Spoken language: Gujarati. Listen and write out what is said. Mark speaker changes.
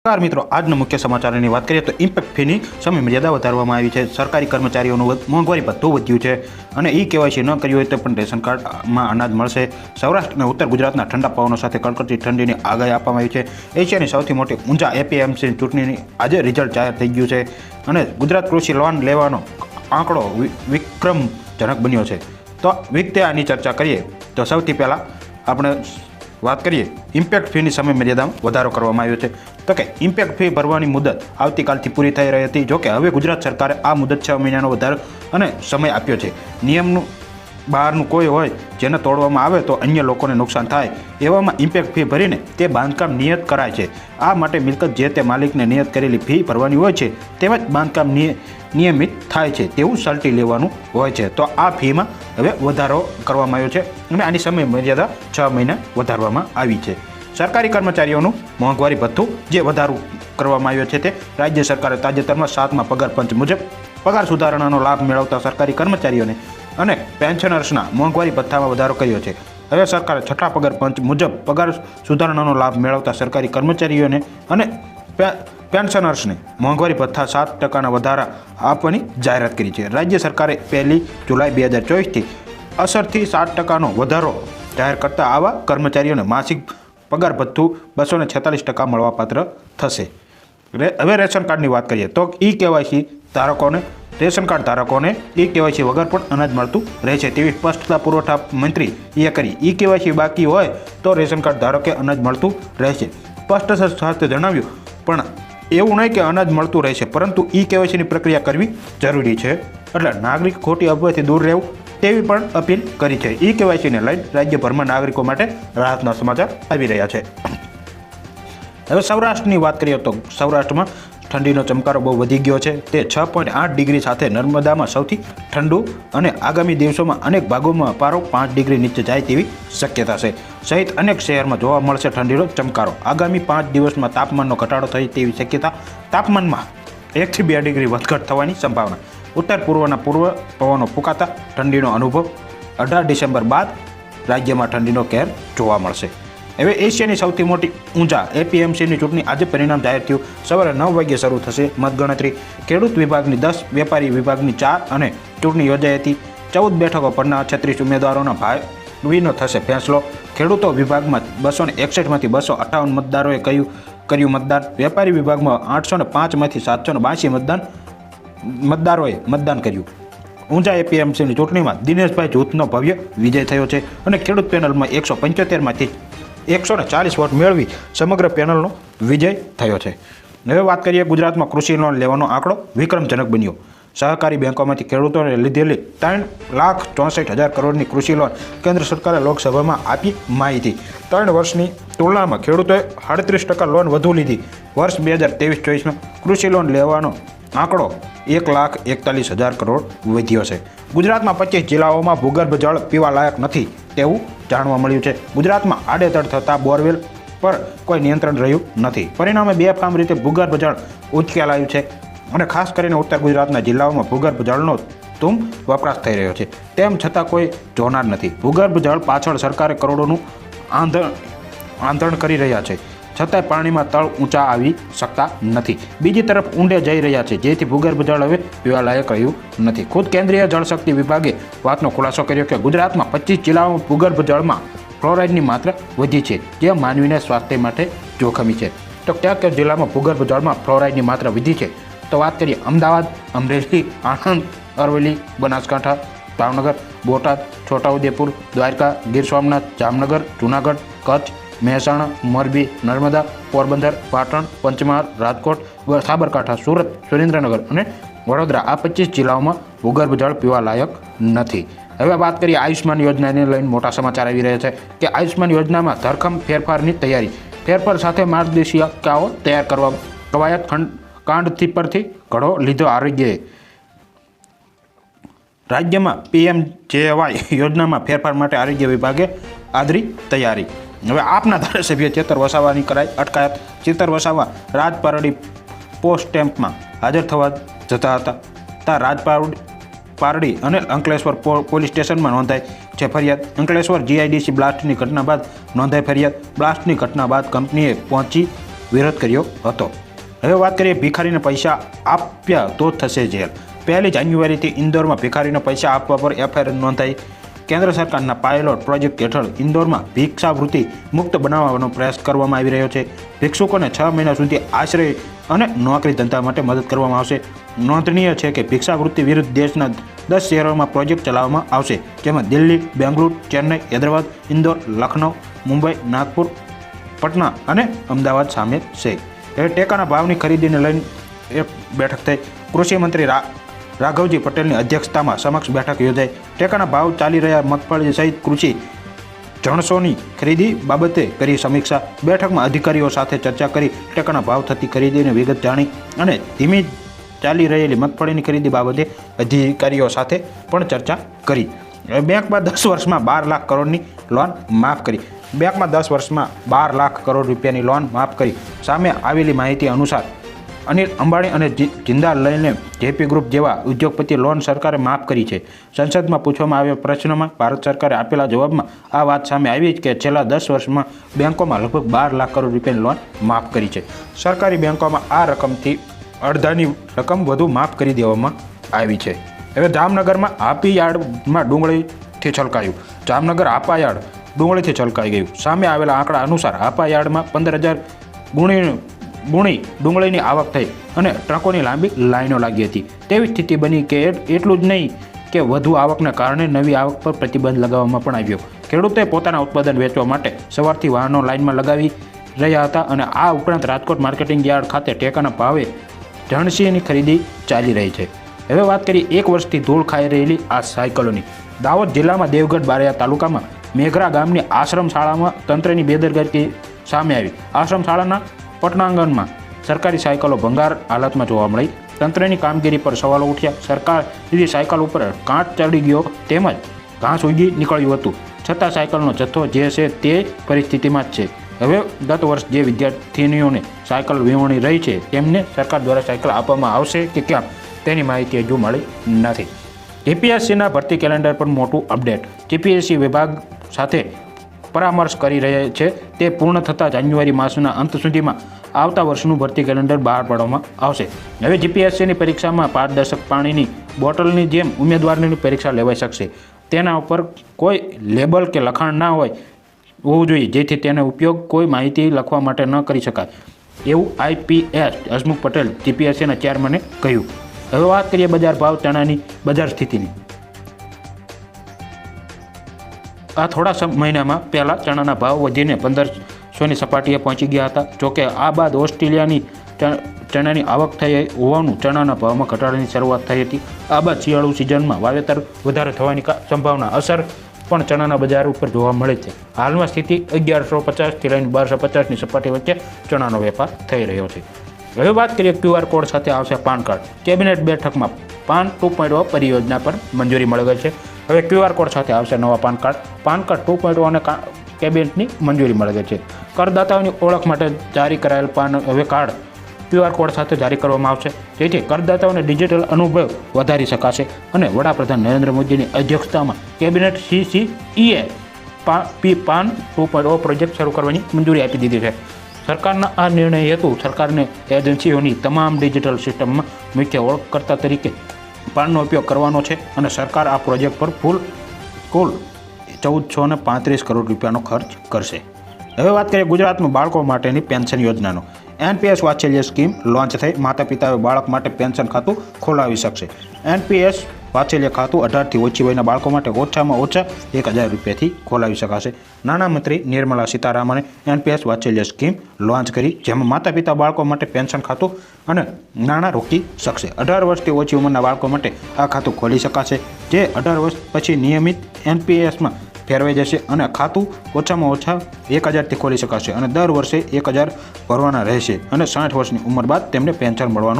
Speaker 1: નમસ્કાર મિત્રો, આજના મુખ્ય સમાચારની વાત કરીએ તો ઇમ્પેક્ટ ફીની સમય મર્યાદા વધારવામાં આવી છે. સરકારી કર્મચારીઓનું મોંઘવારી ભથ્થું વધ્યું છે અને ઈ કેવાયસી ન કર્યું હોય તો પણ રેશન કાર્ડમાં અનાજ મળશે. સૌરાષ્ટ્ર અને ઉત્તર ગુજરાતના ઠંડા પવનો સાથે કડકડતી ઠંડીની આગાહી આપવામાં આવી છે. એશિયાની સૌથી મોટી ઊંચા એપીએમસીની ચૂંટણીની આજે રિઝલ્ટ જાહેર થઈ ગયું છે અને ગુજરાત કૃષિ લોન લેવાનો આંકડો વિક્રમજનક બન્યો છે. તો વિગતે આની ચર્ચા કરીએ. તો સૌથી પહેલાં આપણે વાત કરીએ ઇમ્પેક્ટ ફીની સમય મર્યાદામાં વધારો કરવામાં આવ્યો છે. તો કે ઇમ્પેક્ટ ફી ભરવાની મુદત આવતીકાલથી પૂરી થઈ રહી હતી. જોકે હવે ગુજરાત સરકારે આ મુદત છ મહિનાનો વધારો અને સમય આપ્યો છે. નિયમનું બહારનું કોઈ હોય, જેને તોડવામાં આવે તો અન્ય લોકોને નુકસાન થાય એવામાં ઇમ્પેક્ટ ફી ભરીને તે બાંધકામ નિયત કરાય છે. આ માટે મિલકત જે તે માલિકને નિયત કરેલી ફી ભરવાની હોય છે તેમજ બાંધકામ નિય- નિયમિત થાય છે. તેવું સલટી લેવાનું હોય છે. તો આ ફીમાં હવે વધારો કરવામાં આવ્યો છે અને આની સમય મર્યાદા છ મહિના વધારવામાં આવી છે. સરકારી કર્મચારીઓનું મોંઘવારી ભથ્થું જે વધારો કરવામાં આવ્યો છે તે રાજ્ય સરકારે તાજેતરમાં સાતમા પગાર પંચ મુજબ પગાર સુધારણાનો લાભ મેળવતા સરકારી કર્મચારીઓને અને પેન્શનર્સના મોંઘવારી ભથ્થામાં વધારો કર્યો છે. હવે સરકારે છઠ્ઠા પગાર પંચ મુજબ પગાર સુધારણાનો લાભ મેળવતા સરકારી કર્મચારીઓને અને પેન્શનર્સને મોંઘવારી ભથ્થા સાત ટકાના વધારા આપવાની જાહેરાત કરી છે. રાજ્ય સરકારે પહેલી જુલાઈ બે હજાર ચોવીસથી અસરથી સાત ટકાનો વધારો જાહેર કરતા આવા કર્મચારીઓને માસિક પગાર ભથ્થું બસો ને છેતાલીસ ટકા મળવાપાત્ર થશે. હવે રેશન કાર્ડની વાત કરીએ તો ઈ કેવાયસી ધારકોને, રેશન કાર્ડ ધારકોને ઈ કેવાયસી વગર પણ અનાજ મળતું રહેશે તેવી સ્પષ્ટતા પુરવઠા મંત્રી એ કરી. ઈ કેવાયસી બાકી હોય તો રેશન કાર્ડ ધારકે અનાજ મળતું રહેશે સ્પષ્ટ સાથે જણાવ્યું પણ એવું નહીં કે અનાજ મળતું રહેશે પરંતુ ઈ કેવાયસીની પ્રક્રિયા કરવી જરૂરી છે. એટલે નાગરિક ખોટી અફવાથી દૂર રહેવું તેવી પણ અપીલ કરી છે. ઈ કેવાયસીને લઈને રાજ્યભરમાં નાગરિકો માટે રાહતના સમાચાર આવી રહ્યા છે. હવે સૌરાષ્ટ્રની વાત કરીએ તો સૌરાષ્ટ્રમાં ઠંડીનો ચમકારો બહુ વધી ગયો છે. તે છ પોઈન્ટ આઠ ડિગ્રી સાથે નર્મદામાં સૌથી ઠંડુ અને આગામી દિવસોમાં અનેક ભાગોમાં પારો પાંચ ડિગ્રી નીચે જાય તેવી શક્યતા છે. સહિત અનેક શહેરમાં જોવા મળશે ઠંડીનો ચમકારો. આગામી પાંચ દિવસમાં તાપમાનનો ઘટાડો થઈ તેવી શક્યતા તાપમાનમાં એકથી બે ડિગ્રી વધઘટ થવાની સંભાવના. ઉત્તર પૂર્વના પૂર્વ પવનો ફૂંકાતા ઠંડીનો અનુભવ અઢાર ડિસેમ્બર બાદ રાજ્યમાં ઠંડીનો કહેર જોવા મળશે. હવે એશિયાની સૌથી મોટી ઊંચા એપીએમસીની ચૂંટણી આજે પરિણામ જાહેર થયું. સવારે નવ વાગ્યે શરૂ થશે મતગણતરી. ખેડૂત વિભાગની દસ, વેપારી વિભાગની ચાર અને ચૂંટણી યોજાઈ હતી. ચૌદ બેઠકો પરના છત્રીસ ઉમેદવારોના ભાવિનો થશે ફેંસલો. ખેડૂતો વિભાગમાં બસો ને એકસઠમાંથી બસો અઠ્ઠાવન મતદારોએ કહ્યું કર્યું મતદાન. વેપારી વિભાગમાં આઠસો ને પાંચમાંથી સાતસો ને બાંસી મતદાન, મતદારોએ મતદાન કર્યું. ઊંઝા એપીએમસીની ચૂંટણીમાં દિનેશભાઈ જૂથનો ભવ્ય વિજય થયો છે અને ખેડૂત પેનલમાં એકસો પંચોતેરમાંથી એકસો ને ચાલીસ વોટ મેળવી સમગ્ર પેનલનો વિજય થયો છે. હવે વાત કરીએ ગુજરાતમાં કૃષિ લોન લેવાનો આંકડો. વિક્રમજનક બન્યો. સહકારી બેંકોમાંથી ખેડૂતોને લીધેલી ત્રણ લાખ ચોસઠ હજાર કરોડની કૃષિ લોન કેન્દ્ર સરકારે લોકસભામાં આપી માહિતી. ત્રણ વર્ષની તુલનામાં ખેડૂતોએ સાડત્રીસ ટકા લોન વધુ લીધી. વર્ષ બે હજાર ત્રેવીસ ચોવીસમાં કૃષિ લોન લેવાનો આંકડો એક લાખ એકતાલીસ હજાર કરોડ વધ્યો છે. ગુજરાતમાં પચીસ જિલ્લાઓમાં ભૂગર્ભ જળ પીવા લાયક નથી. તેવું જાણવા મળ્યું છે. ગુજરાતમાં આડેધડ થતા બોરવેલ પર કોઈ નિયંત્રણ રહ્યું નથી. પરિણામે બેફામ રીતે ભૂગર્ભ જળ ઉચકેલાયું છે અને ખાસ કરીને ઉત્તર ગુજરાતના જિલ્લાઓમાં ભૂગર્ભ જળનો ધૂમ વપરાશ થઈ રહ્યો છે. તેમ છતાં કોઈ જોનાર નથી. ભૂગર્ભ જળ પાછળ સરકારે કરોડોનું આંધણ આંધણ કરી રહ્યા છે. છતાંય પાણીમાં તળ ઊંચા આવી શકતા નથી. બીજી તરફ ઊંડે જઈ રહ્યા છે, જેથી ભૂગર્ભ જળ હવે પીવાલાયક રહ્યું નથી. ખુદ કેન્દ્રીય જળશક્તિ વિભાગે વાતનો ખુલાસો કર્યો કે ગુજરાતમાં પચીસ જિલ્લાઓમાં ભૂગર્ભ જળમાં ફ્લોરાઇડની માત્રા વધી છે, જે માનવીને સ્વાસ્થ્ય માટે જોખમી છે. તો કયા કયા જિલ્લામાં ભૂગર્ભ જળમાં ફ્લોરાઇડની માત્રા વધી છે. તો વાત કરીએ અમદાવાદ, અમરેલી, આણંદ, અરવલ્લી, બનાસકાંઠા, ભાવનગર, બોટાદ, છોટાઉદેપુર, દ્વારકા, ગીર સોમનાથ, જામનગર, જૂનાગઢ, કચ્છ મહેસાણા, મોરબી, નર્મદા, પોરબંદર, પાટણ, પંચમહાલ, રાજકોટ સાબરકાંઠા, સુરત, સુરેન્દ્રનગર અને વડોદરા. આ પચીસ જિલ્લાઓમાં ભૂગર્ભ જળ પીવા લાયક નથી. હવે વાત કરીએ આયુષ્માન યોજનાને લઈને મોટા સમાચાર આવી રહ્યા છે કે આયુષ્માન યોજનામાં ધરખમ ફેરફારની તૈયારી. ફેરફાર સાથે માર્ગદર્શિકાઓ તૈયાર કરવા કવાયત ખંડ કાંડથી પરથી ઘડો લીધો આરોગ્યએ રાજ્યમાં પીએમ જેવાય યોજનામાં ફેરફાર માટે આરોગ્ય વિભાગે આદરી તૈયારી. હવે આપના ધારાસભ્ય ચેતર વસાવાની કરાઈ અટકાયત. ચેતર વસાવા રાજપારડી પોસ્ટ સ્ટેમ્પમાં હાજર થવા જતા હતા. ત્યાં રાજપારડી, પારડી અને અંકલેશ્વર પોલીસ સ્ટેશનમાં નોંધાઈ છે ફરિયાદ. અંકલેશ્વર જીઆઈડીસી બ્લાસ્ટની ઘટના બાદ નોંધાઈ ફરિયાદ. બ્લાસ્ટની ઘટના બાદ કંપનીએ પહોંચી વિરોધ કર્યો હતો. હવે વાત કરીએ ભિખારીને પૈસા આપ્યા તો થશે જેલ. પહેલી જાન્યુઆરીથી ઇન્દોરમાં ભિખારીને પૈસા આપવા પર એફઆઈઆર નોંધાઈ કેન્દ્ર સરકારના પાયલોટ પ્રોજેક્ટ હેઠળ ઇન્દોરમાં ભિક્ષાવૃત્તિ મુક્ત બનાવવાનો પ્રયાસ કરવામાં આવી રહ્યો છે. ભિક્ષુકોને છ મહિના સુધી આશ્રય અને નોકરી ધંધા માટે મદદ કરવામાં આવશે. નોંધનીય છે કે ભિક્ષાવૃત્તિ વિરુદ્ધ દેશના દસ શહેરોમાં પ્રોજેક્ટ ચલાવવામાં આવશે, જેમાં દિલ્હી, બેંગલુરુ, ચેન્નઈ, હૈદરાબાદ, ઇન્દોર લખનઉ મુંબઈ, નાગપુર, પટના અને અમદાવાદ સામેલ છે. હવે ટેકાના ભાવની ખરીદીને લઈને એક બેઠક થઈ. કૃષિ મંત્રી રા રાઘવજી પટેલની અધ્યક્ષતામાં સમક્ષ બેઠક યોજાઈ. ટેકાના ભાવ ચાલી રહ્યા મગફળી સહિત કૃષિ જણસોની ખરીદી બાબતે કરી સમીક્ષા. બેઠકમાં અધિકારીઓ સાથે ચર્ચા કરી ટેકાના ભાવ થતી ખરીદીની વિગત જાણી અને ધીમી ચાલી રહેલી મગફળીની ખરીદી બાબતે અધિકારીઓ સાથે પણ ચર્ચા કરી. બેંકમાં દસ વર્ષમાં બાર લાખ કરોડની લોન માફ કરી. બેંકમાં દસ વર્ષમાં બાર લાખ કરોડ રૂપિયાની લોન માફ કરી. સામે આવેલી માહિતી અનુસાર અનિલ અંબાણી અને જિંદા લઈને જેપી ગ્રુપ જેવા ઉદ્યોગપતિ લોન સરકારે માફ કરી છે. સંસદમાં પૂછવામાં આવ્યા પ્રશ્નમાં ભારત સરકારે આપેલા જવાબમાં આ વાત સામે આવી કે છેલ્લા દસ વર્ષમાં બેંકોમાં લગભગ બાર લાખ કરોડ રૂપિયાની લોન માફ કરી છે. સરકારી બેંકોમાં આ રકમથી અડધાની રકમ વધુ માફ કરી દેવામાં આવી છે. હવે જામનગરમાં હાપી યાર્ડમાં ડુંગળીથી છલકાયું. જામનગર આપા યાર્ડ ડુંગળીથી છલકાઈ ગયું. સામે આવેલા આંકડા અનુસાર આપા યાર્ડમાં પંદર હજાર ગુણી ગુણી ડુંગળીની આવક થઈ અને ટ્રકોની લાંબી લાઈનો લાગી હતી. તેવી સ્થિતિ બની કે એટલું જ નહીં કે વધુ આવકને કારણે નવી આવક પર પ્રતિબંધ લગાવવામાં પણ આવ્યો. ખેડૂતોએ પોતાના ઉત્પાદન વેચવા માટે સવારથી વાહનો લાઇનમાં લગાવી રહ્યા હતા અને આ ઉપરાંત રાજકોટ માર્કેટિંગ યાર્ડ ખાતે ટેકાના ભાવે ધણસીની ખરીદી ચાલી રહી છે. હવે વાત કરીએ એક વર્ષથી ધૂળ ખાઈ રહેલી આ સાયકલોની. દાહોદ જિલ્લામાં દેવગઢ બારિયા તાલુકામાં મેઘરા ગામની આશ્રમ શાળામાં તંત્રની બેદરગતી સામે આવી. આશ્રમ શાળાના પટનાંગણમાં સરકારી સાયકલો ભંગાર હાલતમાં જોવા મળી. તંત્રની કામગીરી પર સવાલો ઉઠ્યા. સરકાર સીધી સાયકલ ઉપર કાંટ ચડી ગયો તેમજ ઘાસ ઉગી નીકળ્યું હતું. છતાં સાયકલનો જથ્થો જે છે તે પરિસ્થિતિમાં જ છે. હવે ગત વર્ષ જે વિદ્યાર્થીનીઓને સાયકલ વીવણી રહી છે, તેમને સરકાર દ્વારા સાયકલ આપવામાં આવશે કે કેમ તેની માહિતી હજુ મળી નથી. જીપીએસસીના ભરતી કેલેન્ડર પર મોટું અપડેટ. જીપીએસસી વિભાગ સાથે પરામર્શ કરી રહ્યા છે. તે પૂર્ણ થતાં જાન્યુઆરી માસના અંત સુધીમાં આવતા વર્ષનું ભરતી કેલેન્ડર બહાર પાડવામાં આવશે. હવે જીપીએસસીની પરીક્ષામાં પારદર્શક પાણીની બોટલની જેમ ઉમેદવારની પરીક્ષા લેવાઈ શકશે. તેના ઉપર કોઈ લેબલ કે લખાણ ના હોય હોવું જોઈએ, જેથી તેનો ઉપયોગ કોઈ માહિતી લખવા માટે ન કરી શકાય. એવું આઈપીએસ હસમુખ પટેલ, જીપીએસસીના ચેરમેને કહ્યું. હવે વાત કરીએ બજાર ભાવ, ચણાની બજાર સ્થિતિની. આ થોડા મહિનામાં પહેલાં ચણાના ભાવ વધીને પંદરસોની સપાટીએ પહોંચી ગયા હતા. જોકે આ બાદ ઓસ્ટ્રેલિયાની ચણાની આવક થઈ હોવાનું ચણાના ભાવમાં ઘટાડાની શરૂઆત થઈ હતી. આ બાદ શિયાળુ સિઝનમાં વાવેતર વધારે થવાની સંભાવના અસર પણ ચણાના બજાર ઉપર જોવા મળે છે. હાલમાં સ્થિતિ અગિયારસો પચાસથી લઈને બારસો પચાસની સપાટી વચ્ચે ચણાનો વેપાર થઈ રહ્યો છે. હવે વાત કરીએ ક્યુઆર કોડ સાથે આવશે પાન કાર્ડ કેબિનેટ બેઠકમાં પાન ટુ પોઈન્ટ પરિયોજના પર મંજૂરી મળી ગઈ છે. હવે ક્યુઆર કોડ સાથે આવશે નવા PAN card. PAN card two point અને કેબિનેટની મંજૂરી મળે છે. કરદાતાઓની ઓળખ માટે જારી કરાયેલ પાન હવે કાર્ડ ક્યુઆર કોડ સાથે જારી કરવામાં આવશે. જેથી કરદાતાઓને ડિજિટલ અનુભવ વધારી શકાશે અને વડાપ્રધાન નરેન્દ્ર મોદીની અધ્યક્ષતામાં કેબિનેટ સીસીઈએ પા, પી પાન ટુ પોઈન્ટ પ્રોજેક્ટ શરૂ કરવાની મંજૂરી આપી દીધી છે. સરકારના આ નિર્ણય હેતુ સરકારને એજન્સીઓની તમામ ડિજિટલ સિસ્ટમમાં મુખ્ય ઓળખકર્તા તરીકે પાનનો ઉપયોગ કરવાનો છે અને સરકાર આ પ્રોજેક્ટ પર ફૂલ, કુલ ચૌદસો ને પાંત્રીસ કરોડ રૂપિયાનો ખર્ચ કરશે. હવે વાત કરીએ ગુજરાતમાં બાળકો માટેની પેન્શન યોજનાનો. એનપીએસ વાત્સલ્ય સ્કીમ લોન્ચ થઈ. માતા પિતાએ બાળક માટે પેન્શન ખાતું ખોલાવી શકશે. એનપીએસ વાત્સલ્ય ખાતું અઢારથી ઓછી વયના બાળકો માટે ઓછામાં ઓછા એક હજાર રૂપિયાથી ખોલાવી શકાશે. નાણામંત્રી નિર્મલા સીતારામને એનપીએસ વાત્સલ્ય સ્કીમ લોન્ચ કરી, જેમાં માતા પિતા બાળકો માટે પેન્શન ખાતું અને નાણાં રોકી શકશે. અઢાર વર્ષથી ઓછી ઉંમરના બાળકો માટે આ ખાતું ખોલી શકાશે, જે અઢાર વર્ષ પછી નિયમિત એનપીએસમાં ફેરવાઈ જશે અને ખાતું ઓછામાં ઓછા એક હજારથી ખોલી શકાશે અને દર વર્ષે એક હજાર ભરવાના રહેશે અને સાઠ વર્ષની ઉંમર બાદ તેમને પેન્શન મળવાનું